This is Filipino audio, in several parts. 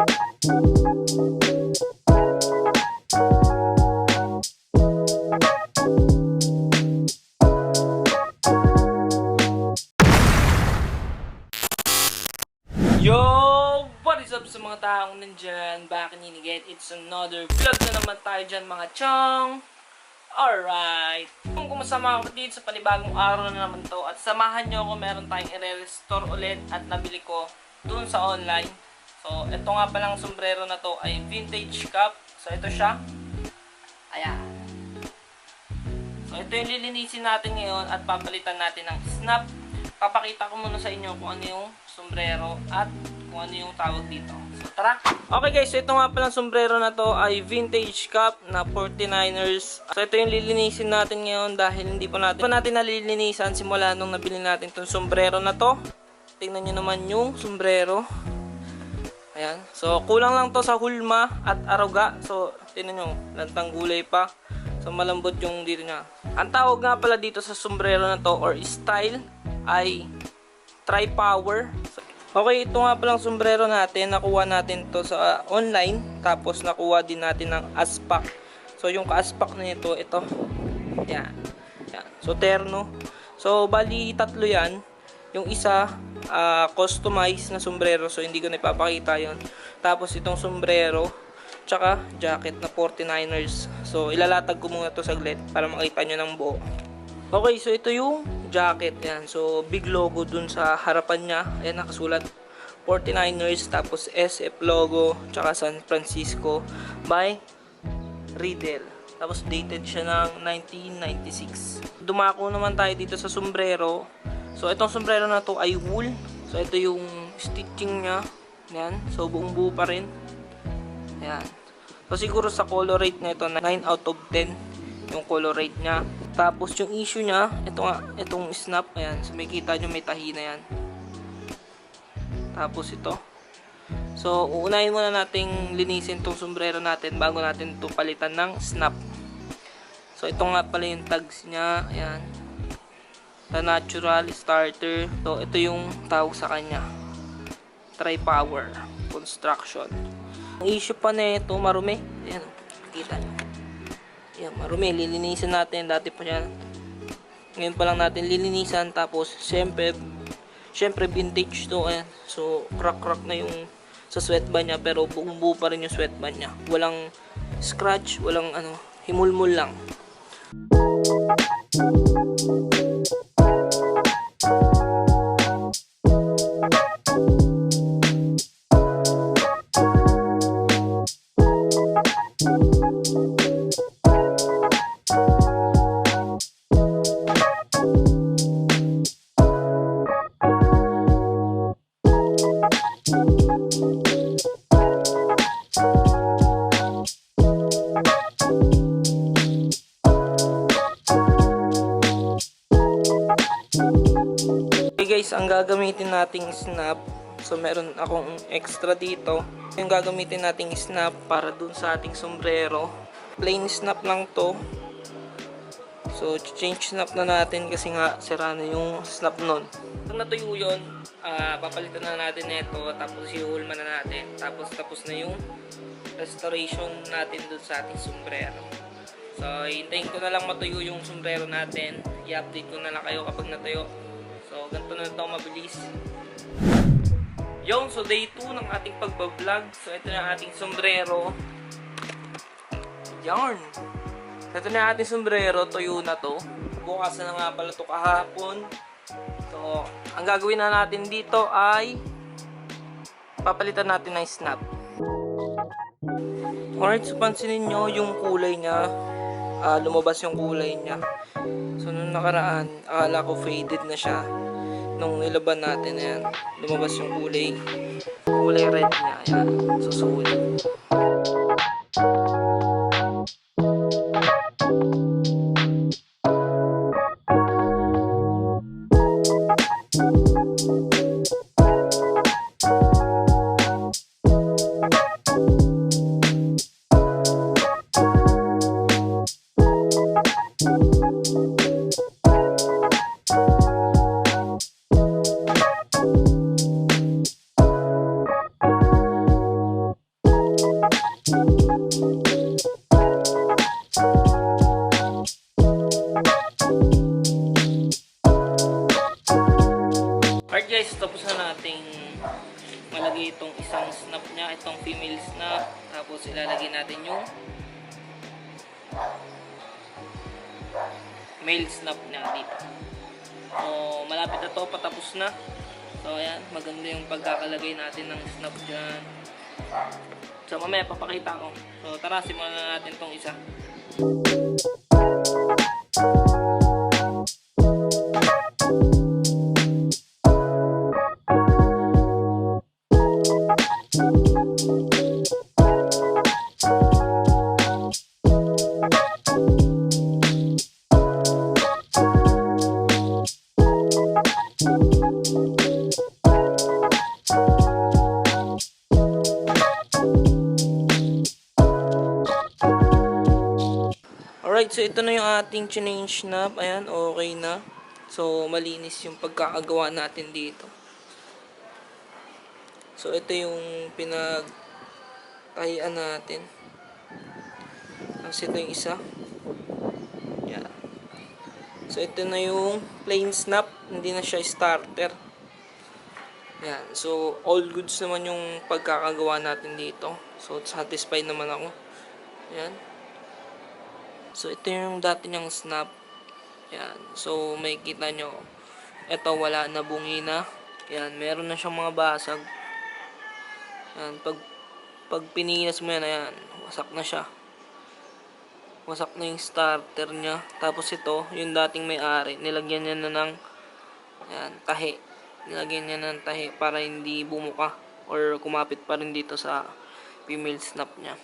Yo! What is up sa mga taong nandyan? Back in again, it's another vlog na naman tayo dyan mga chong! Alright! Kung kumusta mga kapatid sa panibagong araw na naman to at samahan nyo ako meron tayong i-restore ulit at nabili ko dun sa online. So, ito nga palang sombrero na to ay vintage cup. So, ito siya. Ayan. So, ito yung lilinisin natin ngayon at papalitan natin ng snap. Papakita ko muna sa inyo kung ano yung sombrero at kung ano yung tawag dito. So, tara! Okay guys, so ito nga palang sombrero na to ay vintage cap na 49ers. So, ito yung lilinisin natin ngayon dahil hindi pa natin, pa natin nalilinisan simula nung nabili natin tong sombrero na to. Tingnan nyo naman yung sombrero. Ayan. So, kulang lang to sa hulma at aruga. So, tingnan nyo, lantang gulay pa. So, malambot yung dito niya. Ang tawag nga pala dito sa sombrero na to or style ay tri-power. So, okay, ito nga palang sombrero natin. Nakuha natin to sa online. Tapos, nakuha din natin ng aspak. So, yung ka-aspak na ito, ito. Yan. Yan. So, terno. So, bali tatlo yan. Yung isa, ah, customized na sombrero. So, hindi ko na ipapakita yon Tapos, itong sombrero, tsaka jacket na 49ers. So, ilalatag ko muna to saglit para makita nyo ng buo. Okay, so ito yung jacket. Yan. So, big logo dun sa harapan niya. Ayan, nakasulat 49ers. Tapos, SF logo. Tsaka San Francisco by Riddle. Tapos, dated siya ng 1996. Dumako naman tayo dito sa sombrero. So, itong sombrero na to ay wool. So, ito yung stitching niya. Yan. So, buong buo pa rin. Ayan. So, siguro sa color rate na ito, 9 out of 10 yung color rate niya. Tapos, yung issue niya, ito nga, itong snap, ayan. So, may kita nyo, may tahi na yan. Tapos, ito. So, uunahin muna nating linisin tong sombrero natin bago natin ito palitan ng snap. So, ito nga pala yung tags niya. Ayan. The natural starter. So, ito yung tawag sa kanya. Tri-power construction. Ang issue pa na ito, marumi. Ayan, kita nyo. Ayan, marumi. Lilinisan natin. Dati pa yan. Ngayon pa lang natin lilinisan. Tapos, syempre, syempre vintage to. Ayan. So, crack-crack na yung sa sweatband niya. Pero buong buo pa rin yung sweatband niya. Walang scratch, walang ano, himulmul lang. Guys, ang gagamitin nating snap. So meron akong extra dito. Yung gagamitin nating snap para dun sa ating sombrero. Plain snap lang to. So change snap na natin kasi nga sira na yung snap nun. Pag natuyo yun, ah, papalitan na natin ito. Tapos iulma na natin. Tapos tapos na yung restoration natin dun sa ating sombrero. So, hintayin ko na lang matuyo yung sombrero natin. I-update ko na lang kayo kapag natuyo. So, ganito na ito mabilis. Yung, so day 2 ng ating pagbablog. So, ito na ating sombrero. Yarn! Ito na ating sombrero. Tuyo na to. Bukas na nga pala to kahapon. So, ang gagawin na natin dito ay papalitan natin ng snap. Alright, so pansinin nyo yung kulay niya. Ah, lumabas yung kulay niya. So, nung nakaraan, akala ko faded na siya. Nung nilaban natin, ayan, lumabas yung kulay. Kulay red niya, ayan. So, guys, tapos na nating malagay itong isang snap niya, itong female snap. Tapos ilalagay natin yung male snap niya dito. So, malapit na to, patapos na. So, ayan, maganda yung pagkakalagay natin ng snap dyan. So, mamaya papakita ko. So, tara, simulan na natin tong isa. Alright, so ito na yung ating change snap. Ayan, okay na. So, malinis yung pagkakagawa natin dito. So, ito yung pinagtahian natin. Tapos ito yung isa. Yan. So, ito na yung plain snap. Hindi na siya starter. Yan. So, all goods naman yung pagkakagawa natin dito. So, satisfied naman ako. Yan. So, ito yung dati niyang snap. Yan. So, may kita nyo. Ito, wala na bungi na. Yan. Meron na siyang mga basag. Yan. Pag, pag pininas mo yan, ayan. Wasak na siya. Wasak na yung starter niya. Tapos ito, yung dating may-ari. Nilagyan niya na ng yan, tahi. Nilagyan niya ng tahi para hindi bumuka or kumapit pa rin dito sa female snap niya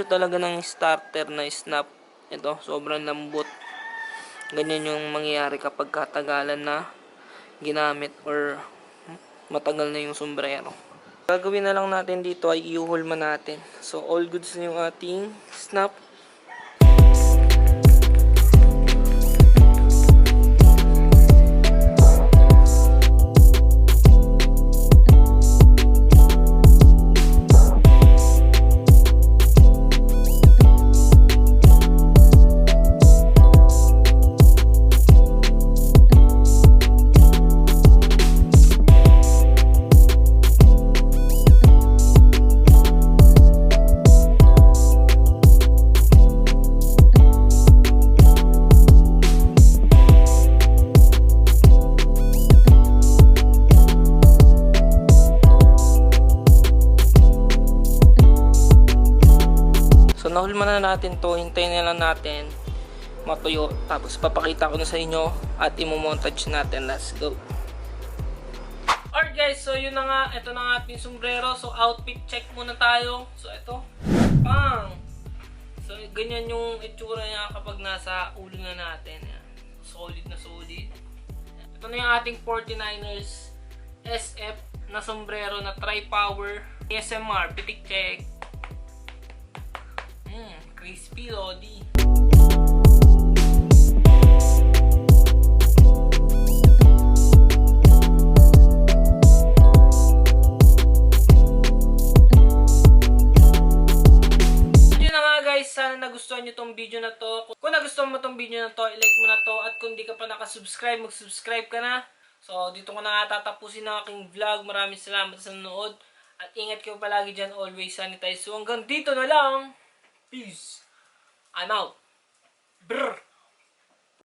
issue talaga ng starter na snap. Ito, sobrang lambot. Ganyan yung mangyayari kapag katagalan na ginamit or matagal na yung sombrero. Gagawin na lang natin dito ay iuhulma natin. So, all goods na yung ating snap. Nahulma na natin to, hintayin na lang natin matuyo. Tapos papakita ko na sa inyo at imo-montage natin. Let's go. Alright guys, so yun na nga, ito na nga ating sombrero. So outfit check muna tayo. So ito, pang! So ganyan yung itsura niya kapag nasa ulo na natin. Solid na solid. Ito na yung ating 49ers SF na sombrero na tri-power ASMR, pitik check. Crispy Lodi. Sana nagustuhan nyo tong video na to. Kung nagustuhan mo tong video na to, i-like mo na to. At kung di ka pa nakasubscribe, mag-subscribe ka na. So, dito ko na nga tatapusin ang aking vlog. Maraming salamat sa nanood. At ingat kayo palagi dyan. Always sanitize. So, hanggang dito na lang. Peace. I'm out. Brr.